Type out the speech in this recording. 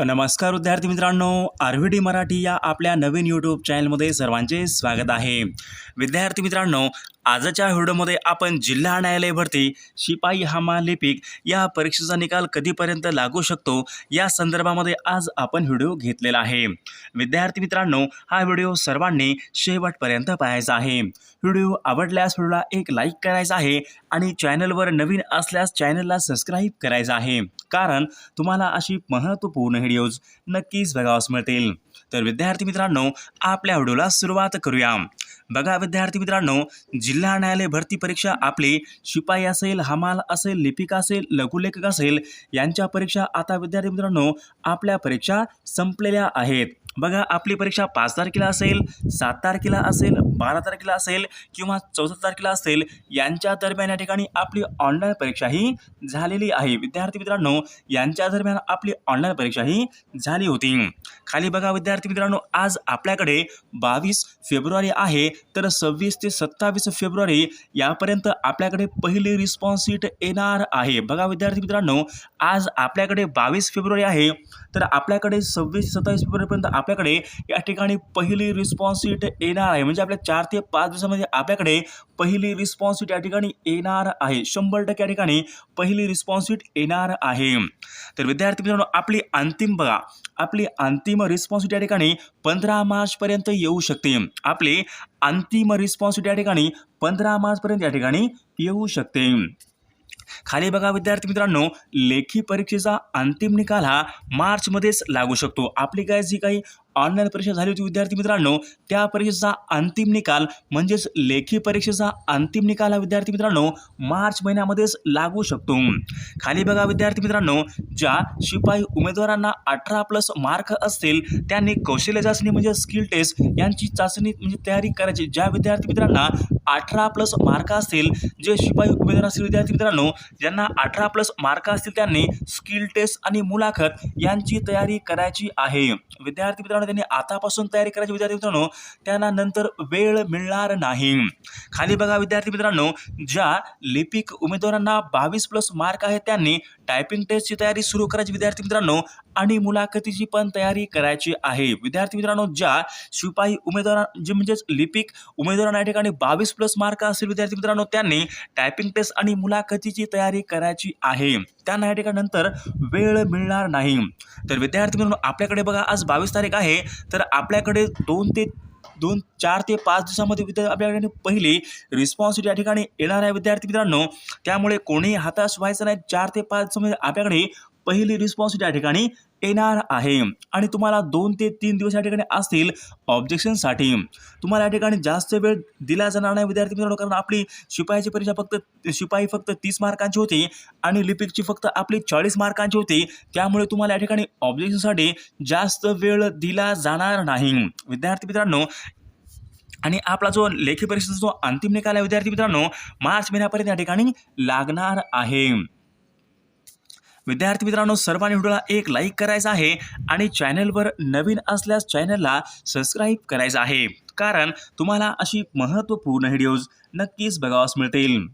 नमस्कार विद्यार्थी मित्रांनो आर व्ही डी मराठी या आपल्या नवीन यूट्यूब चॅनलमध्ये सर्वांचे स्वागत आहे. विद्यार्थी मित्रांनो आजच्या व्हिडिओमध्ये आपण जिल्हा न्यायालय भरती शिपाई हमा लिपिक या परीक्षेचा निकाल कधीपर्यंत लागू शकतो या संदर्भामध्ये आज आपण व्हिडिओ घेतलेला आहे. विद्यार्थी मित्रांनो हा व्हिडिओ सर्वांनी शेवटपर्यंत पाहायचा आहे. व्हिडिओ आवडल्यास व्हिडिओला एक लाईक करायचा आहे आणि चॅनलवर नवीन असल्यास चॅनलला सबस्क्राईब करायचं आहे. कारण तुम्हाला अशी महत्त्वपूर्ण व्हिडिओज नक्कीच बघावास मिळतील. तर विद्यार्थी मित्रांनो आपल्या व्हिडिओला सुरुवात करूया. बघा विद्यार्थी मित्रांनो जिल्हा न्यायालय भरती परीक्षा आपली शिपाई असेल हमाल असेल लिपिका असेल लघुलेखक असेल यांच्या परीक्षा आता विद्यार्थी मित्रांनो आपल्या परीक्षा संपलेल्या आहेत. बघा आपली परीक्षा पाच तारखेला असेल सात तारखेला असेल बारा तारखेला असेल किंवा चौदा तारखेला असेल यांच्या दरम्यान या ठिकाणी आपली ऑनलाईन परीक्षा ही झालेली आहे. विद्यार्थी मित्रांनो यांच्या दरम्यान आपली ऑनलाईन परीक्षा ही झाली होती. खाली बघा विद्यार्थी मित्रांनो आज आपल्याकडे बावीस फेब्रुवारी आहे तर सव्वीस ते सत्तावीस फेब्रुवारी यापर्यंत आपल्याकडे पहिली रिस्पॉन्स सीट येणार आहे. बघा विद्यार्थी मित्रांनो आज आपल्याकडे बावीस फेब्रुवारी आहे तर आपल्याकडे सव्वीस सत्तावीस फेब्रुवारीपर्यंत आपल्याकडे या ठिकाणी पहिली रिस्पॉन्स सीट येणार आहे. म्हणजे आपल्या चार ते पाच दिवसामध्ये आपल्याकडे पहिली रिस्पॉन्स सीट या ठिकाणी येणार आहे. शंभर टक्के या ठिकाणी पहिली रिस्पॉन्स सीट येणार आहे. तर विद्यार्थी मित्रांनो आपली अंतिम बघा. आपली अंतिम रिस्पॉन्स या ठिकाणी पंधरा मार्चपर्यंत येऊ शकते. आपली अंतिम रिस्पॉन्स या ठिकाणी पंधरा मार्चपर्यंत या ठिकाणी येऊ शकते. खाली बघा विद्यार्थी मित्रांनो लेखी परीक्षेचा अंतिम निकाल हा मार्चमध्येच लागू शकतो. आपली काय जी काही ऑनलाईन परीक्षा झाली होती विद्यार्थी मित्रांनो त्या परीक्षेचा अंतिम निकाल म्हणजेच लेखी परीक्षेचा अंतिम निकाल हा विद्यार्थी मित्रांनो मार्च महिन्यामध्येच लागू शकतो. खाली बघा विद्यार्थी मित्रांनो ज्या शिपाई उमेदवारांना अठरा प्लस मार्क असतील त्यांनी कौशल्य चाचणी म्हणजे स्किल टेस्ट यांची चाचणी म्हणजे तयारी करायची. ज्या विद्यार्थी मित्रांना अठरा प्लस मार्क असतील जे शिपाई उमेदवार असतील विद्यार्थी मित्रांनो ज्यांना अठरा प्लस मार्क असतील त्यांनी स्किल टेस्ट आणि मुलाखत यांची तयारी करायची आहे. विद्यार्थी मित्रांनो त्यांनी आतापासून तयारी करायची विद्यार्थी मित्रांनो त्यांना नंतर वेळ मिळणार नाही. खाली बघा विद्यार्थी मित्रांनो ज्या लिपिक उमेदवारांना बावीस प्लस मार्क आहेत त्यांनी टायपिंग टेस्टची तयारी सुरू करायची विद्यार्थी मित्रांनो आणि मुलाखतीची पण तयारी करायची आहे. विद्यार्थी मित्रांनो ज्या शिपाई उमेदवार जे म्हणजेच लिपिक उमेदवारांना या ठिकाणी बावीस प्लस मार्क असतील विद्यार्थी मित्रांनो त्यांनी टायपिंग टेस्ट आणि मुलाखतीची तयारी करायची आहे. त्यांना या ठिकाणनंतर वेळ मिळणार नाही. तर विद्यार्थी मित्रांनो आपल्याकडे बघा आज बावीस तारीख आहे. तर आपल्याकडे दोन ते दोन चार ते पाच दिवसामध्ये विद्या आपल्याकडे पहिली रिस्पॉन्सिबिलिटी या ठिकाणी येणार आहे विद्यार्थी मित्रांनो. त्यामुळे कोणीही हाताश व्हायचं नाही. चार ते पाच दिवसामध्ये आपल्याकडे पहिली रिस्पॉन्सिबिलिटी या ठिकाणी येणार आहे. आणि तुम्हाला दोन ते तीन दिवस या ठिकाणी असतील ऑब्जेक्शनसाठी तुम्हाला या ठिकाणी जास्त वेळ दिला जाणार नाही विद्यार्थी मित्रांनो कारण आपली शिपाईची परीक्षा फक्त शिपाई फक्त तीस मार्कांची होती आणि लिपिकची फक्त आपली चाळीस मार्कांची होती. त्यामुळे तुम्हाला या ठिकाणी ऑब्जेक्शनसाठी जास्त वेळ दिला जाणार नाही. विद्यार्थी मित्रांनो आणि आपला जो लेखी परीक्षेचा जो अंतिम निकाल आहे विद्यार्थी मित्रांनो मार्च महिन्यापर्यंत या ठिकाणी लागणार आहे. विद्यार्थी मित्रांनो सर्वांनी व्हिडिओला एक लाईक करायचा आहे आणि चॅनलवर नवीन असल्यास चॅनलला सबस्क्राईब करायचं आहे. कारण तुम्हाला अशी महत्त्वपूर्ण व्हिडिओज नक्कीच बघावास मिळतील.